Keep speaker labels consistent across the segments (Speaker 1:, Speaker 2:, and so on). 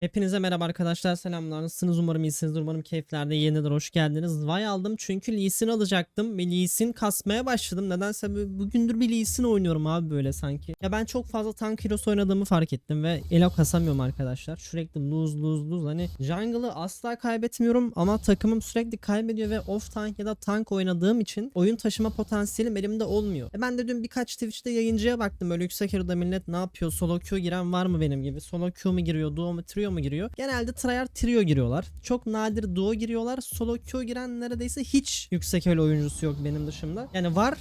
Speaker 1: Hepinize merhaba arkadaşlar selamlar. Nasılsınız? Umarım iyisinizdir. Umarım keyiflerde yerindedir. Hoş geldiniz. Vay aldım çünkü Lee Sin alacaktım ve Lee Sin kasmaya başladım. Nedense bugündür bir Lee Sin oynuyorum abi böyle sanki. Ya ben çok fazla tank heroes oynadığımı fark ettim ve elo kasamıyorum arkadaşlar. Sürekli lose lose lose. Hani jungle'ı asla kaybetmiyorum ama takımım sürekli kaybediyor ve off tank ya da tank oynadığım için oyun taşıma potansiyelim elimde olmuyor. E ben de dün birkaç Twitch'te yayıncıya baktım. Böyle yüksek elo'da millet ne yapıyor? Solo queue giren var mı benim gibi? Solo queue mu giriyor? Duo mu? Trio mu giriyor? Genelde tryhard trio giriyorlar. Çok nadir duo giriyorlar. Solo queue giren neredeyse hiç yüksek elo oyuncusu yok benim dışımda. Yani var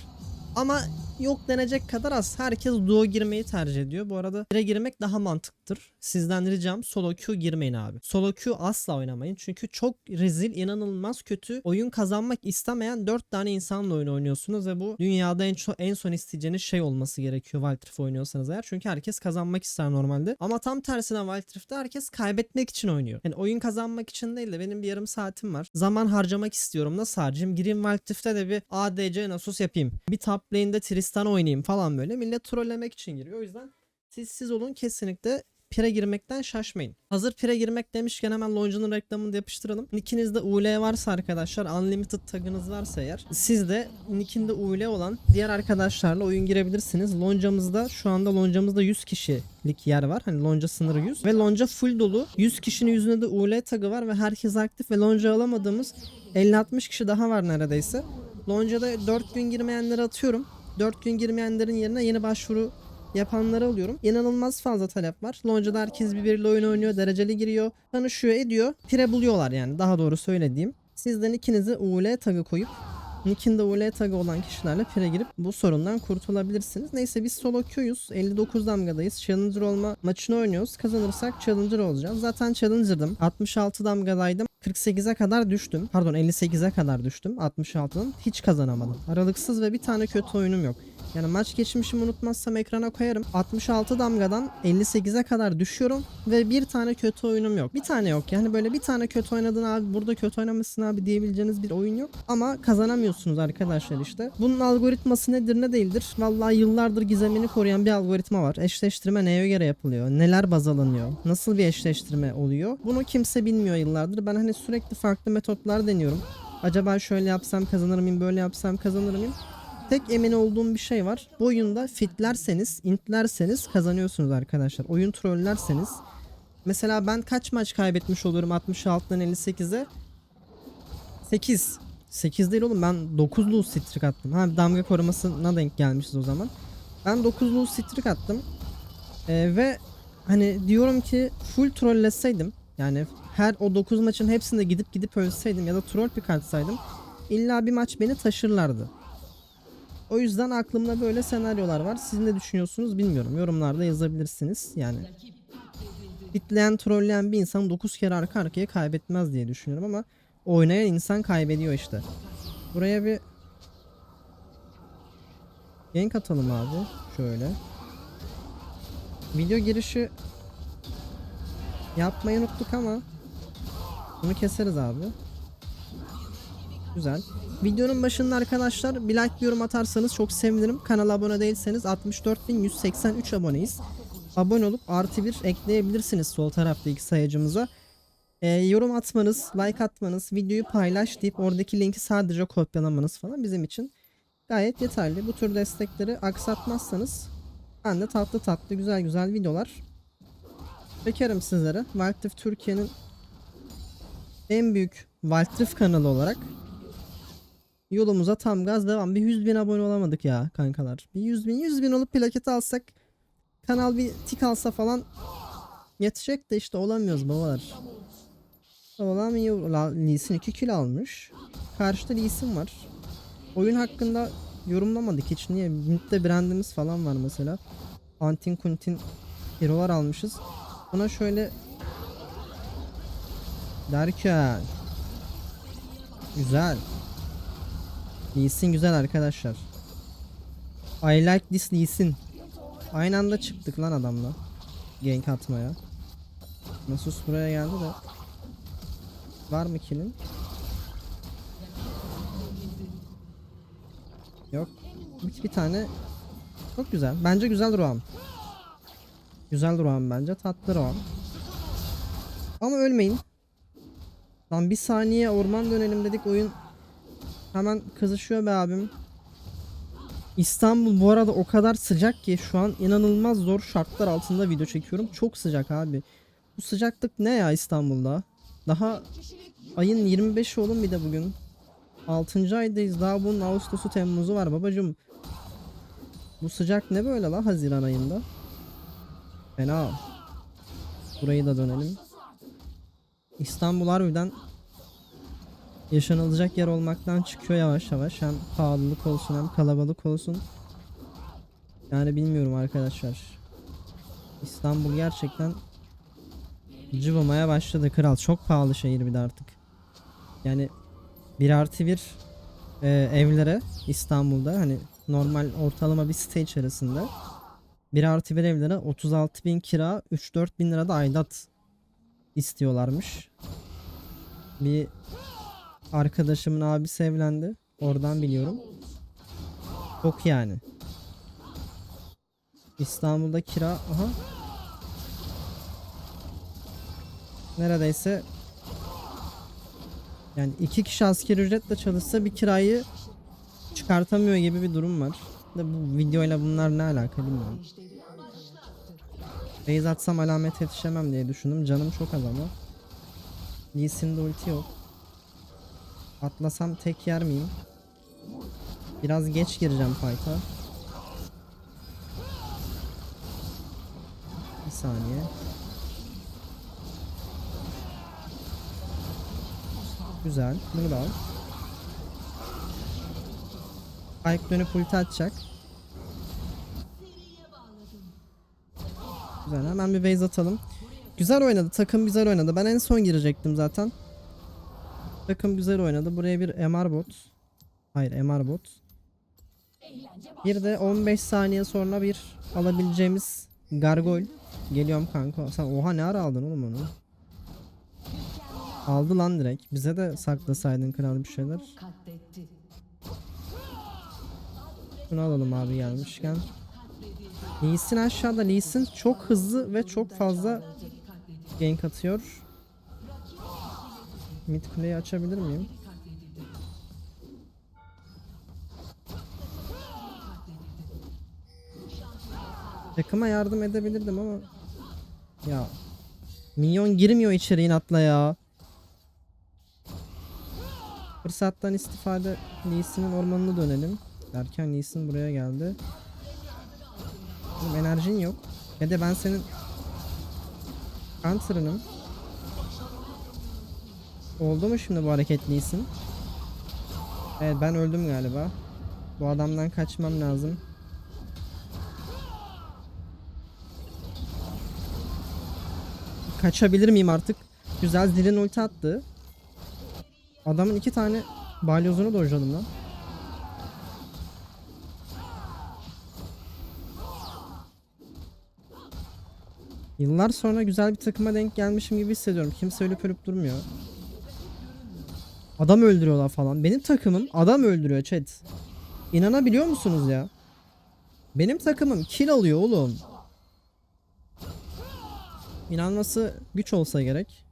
Speaker 1: ama yok denecek kadar az. Herkes duo girmeyi tercih ediyor. Bu arada bire girmek daha mantıktır. Sizden ricam solo queue girmeyin abi. Solo queue asla oynamayın. Çünkü çok rezil, inanılmaz kötü oyun kazanmak istemeyen 4 tane insanla oyun oynuyorsunuz ve bu dünyada en, ço- en son isteyeceğiniz şey olması gerekiyor Wild Rift oynuyorsanız eğer. Çünkü herkes kazanmak ister normalde. Ama tam tersine Wild Rift'te herkes kaybetmek için oynuyor. Yani oyun kazanmak için değil de benim bir yarım saatim var. Zaman harcamak istiyorum. Nasıl harcayayım? Gireyim Wild Rift'te de bir ADC Nasus yapayım. Bir top Tristan oynayayım falan böyle. Millet trollemek için giriyor. O yüzden siz siz olun kesinlikle pire girmekten şaşmayın. Hazır pire girmek demişken hemen Lonca'nın reklamını da yapıştıralım. Nickinizde UL varsa arkadaşlar Unlimited tagınız varsa eğer siz de nickinde UL olan diğer arkadaşlarla oyun girebilirsiniz. Loncamızda şu anda loncamızda 100 kişilik yer var. Hani lonca sınırı 100 ve lonca full dolu. 100 kişinin yüzünde de UL tagı var ve herkes aktif ve lonca alamadığımız 50-60 kişi daha var neredeyse. Lonca'da 4 gün girmeyenleri atıyorum. 4 gün girmeyenlerin yerine yeni başvuru yapanları alıyorum. İnanılmaz fazla talep var. Lonca'da herkes birbiriyle oyun oynuyor, dereceli giriyor, tanışıyor, ediyor. Pire buluyorlar yani daha doğru söylediğim. Sizden ikinizi UL tagı koyup Nick'inde UL tagı olan kişilerle pire girip bu sorundan kurtulabilirsiniz. Neyse biz solo queue'yuz. 59 damgadayız. Challenger olma maçını oynuyoruz. Kazanırsak Challenger olacağız. Zaten Challenger'dım. 66 damgadaydım. 48'e kadar düştüm. Pardon 58'e kadar düştüm. 66'dan hiç kazanamadım. Aralıksız ve bir tane kötü oyunum yok. Yani maç geçmişimi unutmazsam ekrana koyarım. 66 damgadan 58'e kadar düşüyorum ve bir tane kötü oyunum yok. Bir tane yok yani böyle bir tane kötü oynadın abi burada kötü oynamışsın abi diyebileceğiniz bir oyun yok. Ama kazanamıyorsunuz arkadaşlar işte. Bunun algoritması nedir ne değildir? Vallahi yıllardır gizemini koruyan bir algoritma var. Eşleştirme neye göre yapılıyor? Neler baz alınıyor? Nasıl bir eşleştirme oluyor? Bunu kimse bilmiyor yıllardır. Ben hani sürekli farklı metotlar deniyorum. Acaba şöyle yapsam kazanır mıyım, böyle yapsam kazanır mıyım? Tek emin olduğum bir şey var. Bu oyunda fitlerseniz, intlerseniz kazanıyorsunuz arkadaşlar. Oyun trollerseniz. Mesela ben kaç maç kaybetmiş oluyorum 66'dan 58'e? 8. 8 değil oğlum ben 9 lose streak attım. Ha damga korumasına denk gelmişiz o zaman. Ben 9 lose streak attım. Ee, ve hani diyorum ki full trolleseydim yani her o 9 maçın hepsinde gidip gidip ölseydim ya da troll pick atsaydım illa bir maç beni taşırlardı. O yüzden aklımda böyle senaryolar var. Siz ne düşünüyorsunuz bilmiyorum. Yorumlarda yazabilirsiniz. Yani bitleyen, trolleyen bir insan 9 kere arka arkaya kaybetmez diye düşünüyorum ama oynayan insan kaybediyor işte. Buraya bir gank atalım abi. Şöyle. Video girişi yapmayı unuttuk ama bunu keseriz abi. Güzel. Videonun başında arkadaşlar bir like bir yorum atarsanız çok sevinirim. Kanala abone değilseniz 64.183 aboneyiz. Abone olup artı bir ekleyebilirsiniz sol taraftaki sayacımıza. Ee, yorum atmanız, like atmanız, videoyu paylaş deyip oradaki linki sadece kopyalamanız falan bizim için gayet yeterli. Bu tür destekleri aksatmazsanız ben de tatlı tatlı güzel güzel videolar çekerim sizlere. Rift Türkiye'nin en büyük Rift kanalı olarak Yolumuza tam gaz devam. Bir 100 bin abone olamadık ya kankalar. Bir 100 bin 100 bin olup plaket alsak kanal bir tik alsa falan yetecek de işte olamıyoruz babalar. Olamıyor. La, Lee Sin 2 kill almış. Karşıda Lee var. Oyun hakkında yorumlamadık hiç. Niye? Mid'de brandimiz falan var mesela. Antin Kuntin hero'lar almışız. Buna şöyle derken Güzel. Lee güzel arkadaşlar. I like this Lee. Aynı anda çıktık lan adamla. Gank atmaya. Nasus buraya geldi de. Var mı kill'in? Yok. Bir, bir tane. Çok güzel. Bence güzel Roam. Güzel Roam bence. Tatlı Roam. Ama ölmeyin. Lan bir saniye orman dönelim dedik oyun hemen kızışıyor be abim. İstanbul bu arada o kadar sıcak ki şu an inanılmaz zor şartlar altında video çekiyorum. Çok sıcak abi. Bu sıcaklık ne ya İstanbul'da? Daha ayın 25'i oğlum bir de bugün. 6. aydayız. Daha bunun Ağustos'u Temmuz'u var babacım. Bu sıcak ne böyle la Haziran ayında? Fena. Burayı da dönelim. İstanbul harbiden yaşanılacak yer olmaktan çıkıyor yavaş yavaş. Hem pahalılık olsun hem kalabalık olsun. Yani bilmiyorum arkadaşlar. İstanbul gerçekten cıvımaya başladı kral. Çok pahalı şehir bir de artık. Yani 1 artı 1 e, evlere İstanbul'da hani normal ortalama bir site içerisinde 1 artı 1 evlere 36 bin kira 3-4 bin lira da aidat istiyorlarmış. Bir arkadaşımın abisi evlendi. Oradan biliyorum. Çok yani. İstanbul'da kira aha. Neredeyse yani iki kişi asgari ücretle çalışsa bir kirayı çıkartamıyor gibi bir durum var. Da bu videoyla bunlar ne alaka bilmiyorum. Base atsam alamet yetişemem diye düşündüm. Canım çok az ama. Lee Sin'de ulti yok. Atlasam tek yer miyim? Biraz geç gireceğim fight'a. Bir saniye. Güzel. Bunu da al. Spike dönüp ulti atacak. Güzel hemen bir base atalım. Güzel oynadı. Takım güzel oynadı. Ben en son girecektim zaten. Takım güzel oynadı. Buraya bir MR bot. Hayır MR bot. Bir de 15 saniye sonra bir alabileceğimiz gargoyle. Geliyorum kanka. Sen oha ne ara aldın oğlum onu? Aldı lan direkt. Bize de saklasaydın kral bir şeyler. Bunu alalım abi gelmişken. Lee Sin aşağıda. Lee Sin çok hızlı ve çok fazla gank atıyor. Mid kuleyi açabilir miyim? Takıma yardım edebilirdim ama ya minyon girmiyor içeri inatla ya. Fırsattan istifade Lee Sin'in ormanına dönelim. Derken Lee Sin buraya geldi. Oğlum enerjin yok. Ve de ben senin Counter'ınım. Oldu mu şimdi bu hareketlisin? Evet ben öldüm galiba. Bu adamdan kaçmam lazım. Kaçabilir miyim artık? Güzel zilin ulti attı. Adamın iki tane balyozunu dojladım lan. Yıllar sonra güzel bir takıma denk gelmişim gibi hissediyorum. Kimse ölüp ölüp durmuyor. Adam öldürüyorlar falan. Benim takımım adam öldürüyor chat. İnanabiliyor musunuz ya? Benim takımım kill alıyor oğlum. İnanması güç olsa gerek.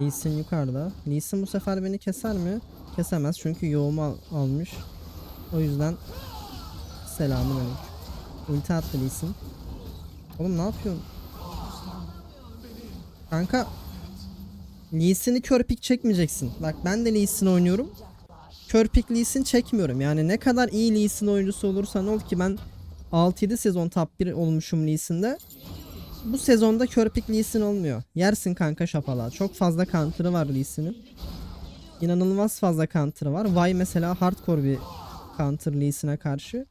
Speaker 1: Lee Sin yukarıda. Lee Sin bu sefer beni keser mi? Kesemez çünkü yoğumu al- almış. O yüzden selamun aleyküm. Ulti attı Lee Sin. Oğlum ne yapıyorsun? Kanka Lee Sin'i kör pik çekmeyeceksin. Bak ben de Lee Sin oynuyorum. Kör pik Lee Sin çekmiyorum. Yani ne kadar iyi Lee Sin oyuncusu olursan ol ki ben 6-7 sezon top 1 olmuşum Lee Sin'de. Bu sezonda kör pik Lee Sin olmuyor. Yersin kanka şapala. Çok fazla counter'ı var Lee Sin'in. İnanılmaz fazla counter'ı var. Vay mesela hardcore bir counter Lee Sin'e karşı.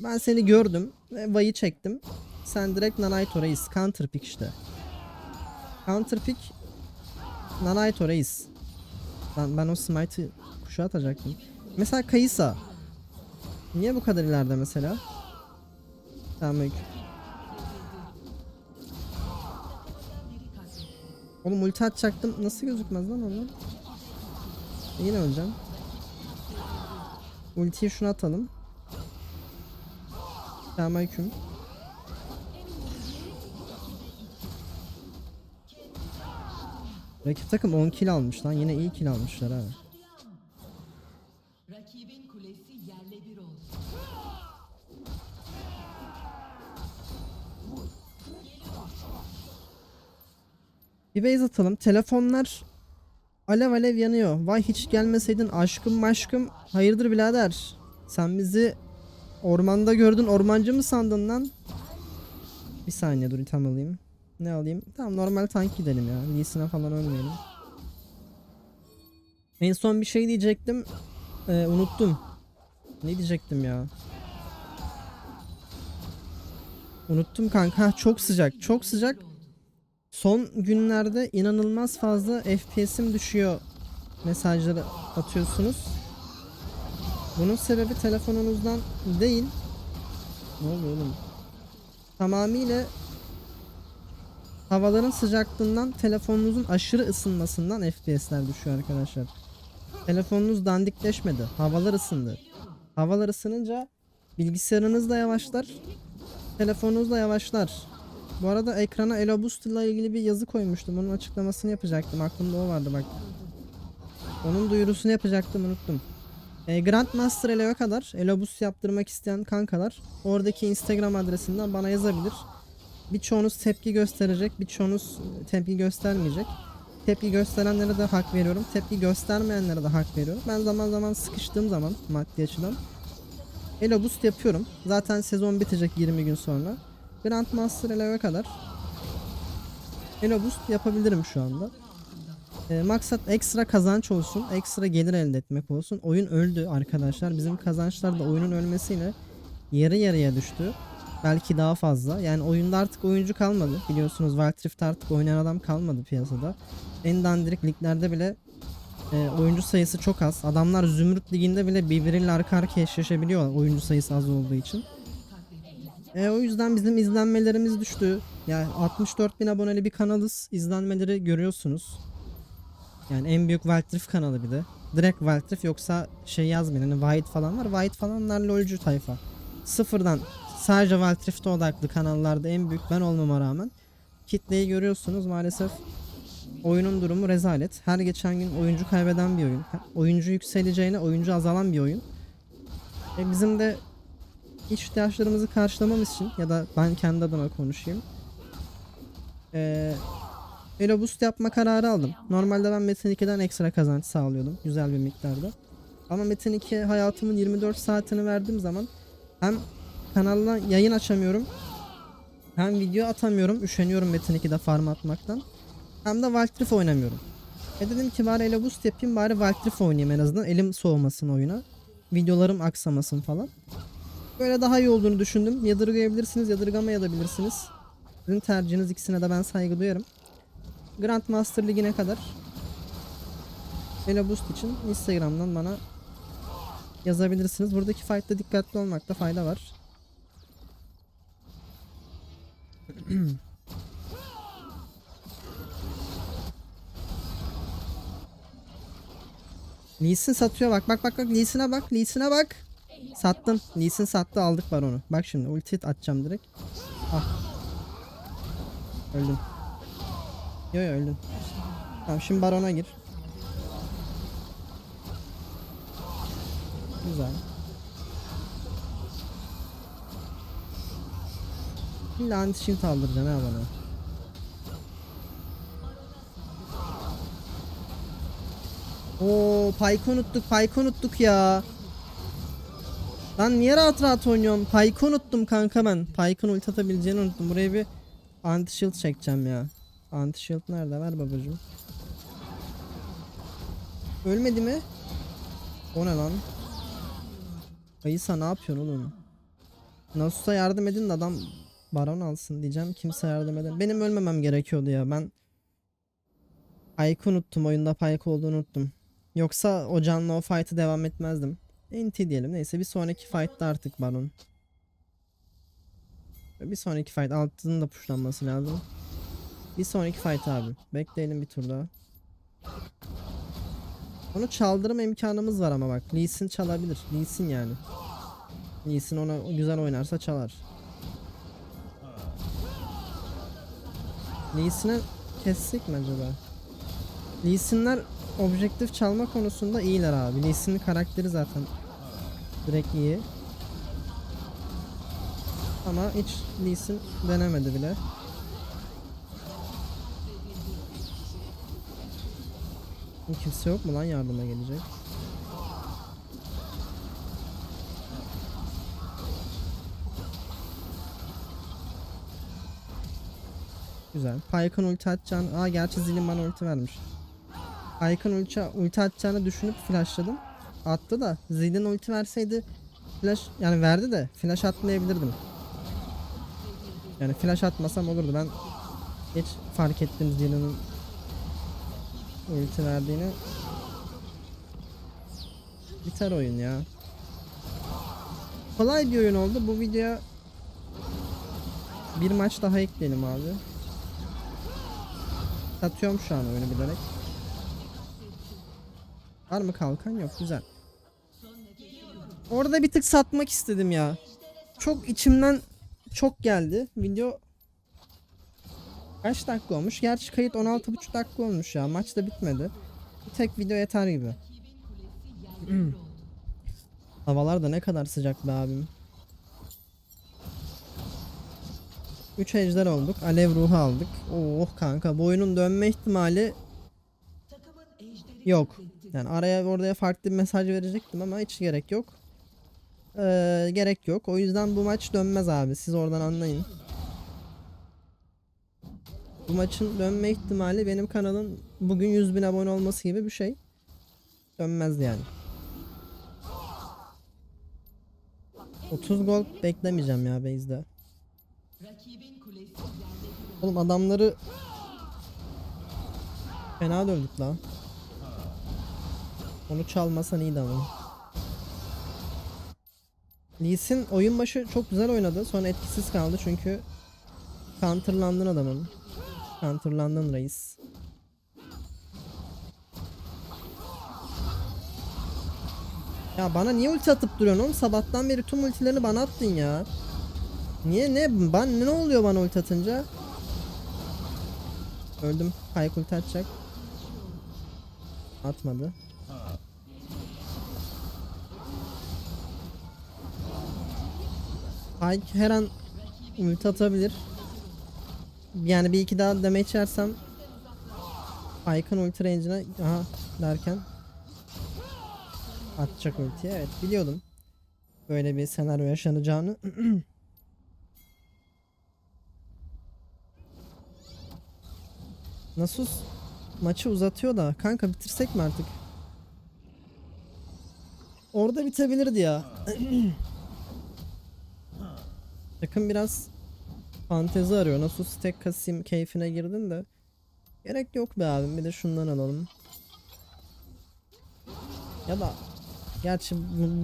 Speaker 1: Ben seni gördüm ve Vay'ı çektim. Sen direkt Nanaito reis. Counter pick işte. Counter pick Nanaito reis. Lan ben o smite'ı kuşa atacaktım. Mesela Kayısa. Niye bu kadar ileride mesela? Tamam öykü. Oğlum ulti atacaktım. Nasıl gözükmez lan onlar? Yine öleceğim. Ultiyi şuna atalım. Selamünaleyküm. Rakip takım 10 kill almış lan. Yine iyi kill almışlar ha.
Speaker 2: Rakibin kulesi yerle bir oldu.
Speaker 1: Bir base atalım. Telefonlar alev alev yanıyor. Vay hiç gelmeseydin aşkım maşkım. Hayırdır birader? Sen bizi ormanda gördün ormancı mı sandın lan? Bir saniye dur item alayım. Ne alayım? Tamam normal tank gidelim ya. Lee'sine falan ölmeyelim. En son bir şey diyecektim. Ee, unuttum. Ne diyecektim ya? Unuttum kanka. Çok sıcak. Çok sıcak. Son günlerde inanılmaz fazla FPS'im düşüyor mesajları atıyorsunuz. Bunun sebebi telefonunuzdan değil. Ne oluyor oğlum? Tamamıyla havaların sıcaklığından telefonunuzun aşırı ısınmasından FPS'ler düşüyor arkadaşlar. Telefonunuz dandikleşmedi. Havalar ısındı. Havalar ısınınca bilgisayarınız da yavaşlar. Telefonunuz da yavaşlar. Bu arada ekrana Elo ile ilgili bir yazı koymuştum. Onun açıklamasını yapacaktım. Aklımda o vardı bak. Onun duyurusunu yapacaktım unuttum. E, Grandmaster Elo'ya kadar Elo yaptırmak isteyen kankalar oradaki Instagram adresinden bana yazabilir. Birçoğunuz tepki gösterecek, birçoğunuz tepki göstermeyecek. Tepki gösterenlere de hak veriyorum. Tepki göstermeyenlere de hak veriyorum. Ben zaman zaman sıkıştığım zaman maddi açıdan Elo Boost yapıyorum. Zaten sezon bitecek 20 gün sonra. Grandmaster Elo'ya kadar Elo Boost yapabilirim şu anda. E, maksat ekstra kazanç olsun, ekstra gelir elde etmek olsun. Oyun öldü arkadaşlar. Bizim kazançlar da oyunun ölmesiyle yarı yarıya düştü. Belki daha fazla. Yani oyunda artık oyuncu kalmadı. Biliyorsunuz Wild Rift artık oynayan adam kalmadı piyasada. En dandirik liglerde bile e, oyuncu sayısı çok az. Adamlar Zümrüt Ligi'nde bile birbiriyle arka arkaya eşleşebiliyor oyuncu sayısı az olduğu için. E, o yüzden bizim izlenmelerimiz düştü. Yani 64 bin aboneli bir kanalız. İzlenmeleri görüyorsunuz. Yani en büyük Wild Rift kanalı bir de. Direkt Wild Rift yoksa şey yazmayın. Hani White falan var. White falanlar lolcu tayfa. Sıfırdan sadece Wild Rift'e odaklı kanallarda en büyük ben olmama rağmen kitleyi görüyorsunuz maalesef oyunun durumu rezalet. Her geçen gün oyuncu kaybeden bir oyun. Oyuncu yükseleceğine oyuncu azalan bir oyun. E bizim de ihtiyaçlarımızı karşılamamız için ya da ben kendi adıma konuşayım. Eee Elo Boost yapma kararı aldım. Normalde ben Metin 2'den ekstra kazanç sağlıyordum. Güzel bir miktarda. Ama Metin 2 hayatımın 24 saatini verdiğim zaman hem kanalla yayın açamıyorum. Hem video atamıyorum. Üşeniyorum Metin 2'de farm atmaktan. Hem de Wild Rift oynamıyorum. E dedim ki bari Elo Boost yapayım bari Wild Rift oynayayım en azından. Elim soğumasın oyuna. Videolarım aksamasın falan. Böyle daha iyi olduğunu düşündüm. Yadırgayabilirsiniz, yadırgamayabilirsiniz. Sizin tercihiniz ikisine de ben saygı duyarım. Grandmaster Ligi'ne kadar Boost için Instagram'dan bana yazabilirsiniz. Buradaki fight'ta dikkatli olmakta fayda var. Lee Sin satıyor. Bak bak bak bak. Lee Sin'e bak Lee Sin'e bak. Sattım Lee Sin sattı. Aldık var onu. Bak şimdi ulti atacağım direkt. Ah. Öldüm. Yo yo öldün Tamam şimdi barona gir. Güzel İlla anti shield aldıracaksın ha bana. Oo Pyke unuttuk Pyke unuttuk ya. Lan niye rahat rahat oynuyorum Pyke unuttum kanka ben. Pyke'ın ulti atabileceğini unuttum. Buraya bir anti shield çekeceğim ya. Anti shield nerede? Ver babacım Ölmedi mi? O ne lan? Kayısa ne yapıyorsun oğlum? Nasus'a yardım edin de adam baron alsın diyeceğim. Kimse yardım edin. Benim ölmemem gerekiyordu ya. Ben Pike'ı unuttum. Oyunda Pike olduğunu unuttum. Yoksa o canlı o fight'ı devam etmezdim. NT diyelim. Neyse bir sonraki fight'ta artık baron. Bir sonraki fight altının da pushlanması lazım. Bir sonraki fight abi. Bekleyelim bir tur daha. Onu çaldırma imkanımız var ama bak. Lee Sin çalabilir. Lee Sin yani. Lee Sin ona güzel oynarsa çalar. Lee Sin'e kessek mi acaba? Lee objektif çalma konusunda iyiler abi. Lee karakteri zaten direkt iyi. Ama hiç Lee denemedi bile. Kimse yok mu lan yardıma gelecek? Güzel. Pyke'ın ulti atacağını... Aa gerçi Zilin bana ulti vermiş. Pyke'ın ulti, ulti atacağını düşünüp flashladım. Attı da Zilin ulti verseydi flash yani verdi de flash atmayabilirdim. Yani flash atmasam olurdu. Ben hiç fark ettim Zilin'in ulti verdiğini. Biter oyun ya. Kolay bir oyun oldu. Bu videoya bir maç daha ekleyelim abi. Satıyorum şu an oyunu bilerek. Var mı kalkan? Yok güzel. Orada bir tık satmak istedim ya. Çok içimden çok geldi. Video kaç dakika olmuş? Gerçi kayıt 16,5 dakika olmuş ya. Maç da bitmedi. Bir tek video yeter gibi. Hmm. Havalar da ne kadar sıcak be abim. 3 ejder olduk. Alev ruhu aldık. Oh kanka bu dönme ihtimali yok. Yani araya oraya farklı bir mesaj verecektim ama hiç gerek yok. Ee, gerek yok. O yüzden bu maç dönmez abi. Siz oradan anlayın. Bu maçın dönme ihtimali benim kanalın bugün 100 bin abone olması gibi bir şey. Dönmez yani. 30 gol beklemeyeceğim ya base'de.
Speaker 2: rakibin kulesi yerle bir oldu.
Speaker 1: Oğlum adamları fena dövdük lan. Onu çalmasan iyiydi ama. Lee Sin oyun başı çok güzel oynadı. Sonra etkisiz kaldı çünkü counterlandın adamın. Counterlandın reis. Ya bana niye ulti atıp duruyorsun oğlum? Sabahtan beri tüm ultilerini bana attın ya. Niye ne? Ben ne oluyor bana ulti atınca? Öldüm. Hayk ulti atacak. Atmadı. Hayk her an ulti atabilir. Yani bir iki daha damage yersem Hayk'ın ulti range'ine aha derken atacak ultiye. Evet biliyordum. Böyle bir senaryo yaşanacağını. Nasus maçı uzatıyor da kanka bitirsek mi artık? Orada bitebilirdi ya. Takım biraz fantezi arıyor. Nasus tek kasayım keyfine girdin de. Gerek yok be abim. Bir de şundan alalım. Ya da gerçi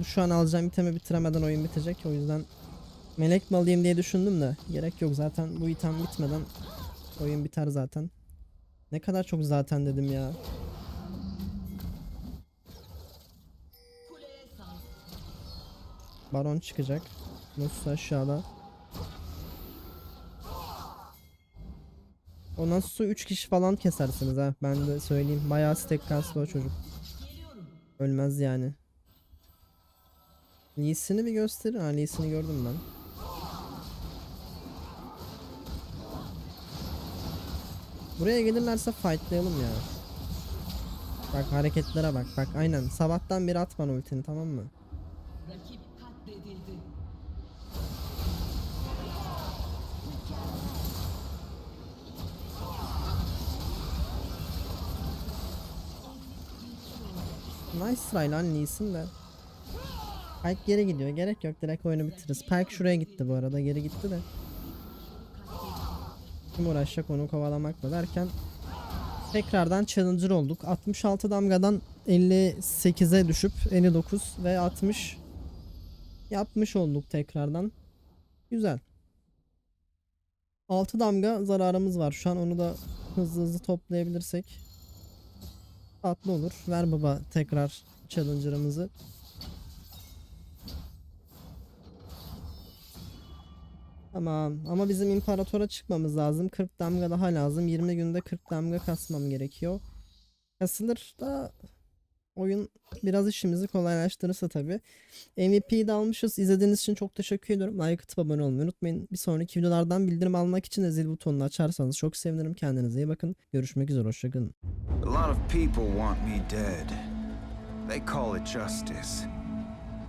Speaker 1: şu an alacağım itemi bitiremeden oyun bitecek. O yüzden melek mi alayım diye düşündüm de gerek yok zaten bu item bitmeden oyun biter zaten. Ne kadar çok zaten dedim ya. Baron çıkacak. Nasus aşağıda. O Nasus'u 3 kişi falan kesersiniz ha. Ben de söyleyeyim. Bayağı stack kaslı o çocuk. Ölmez yani. Lee Sin'i bir gösterin. Ha Lee Sin'i gördüm ben. Buraya gelirlerse fightlayalım ya. Bak hareketlere bak. Bak aynen. Sabahtan beri at bana ultini tamam mı?
Speaker 2: Rakip katledildi.
Speaker 1: Nice try lan Lee Sin de. Pike geri gidiyor. Gerek yok. Direkt oyunu bitiririz. Pike şuraya gitti bu arada. Geri gitti de. Kim uğraşacak onu kovalamakla derken tekrardan challenger olduk. 66 damgadan 58'e düşüp 59 ve 60 yapmış olduk tekrardan. Güzel. 6 damga zararımız var. Şu an onu da hızlı hızlı toplayabilirsek tatlı olur. Ver baba tekrar challenger'ımızı. Tamam ama bizim imparatora çıkmamız lazım. 40 damga daha lazım. 20 günde 40 damga kasmam gerekiyor. Kasılır da oyun biraz işimizi kolaylaştırırsa tabi. MVP'yi de almışız. İzlediğiniz için çok teşekkür ediyorum. Like atıp abone olmayı unutmayın. Bir sonraki videolardan bildirim almak için de zil butonunu açarsanız çok sevinirim. Kendinize iyi bakın. Görüşmek üzere. Hoşçakalın.
Speaker 3: A lot of people want me dead. They call it justice.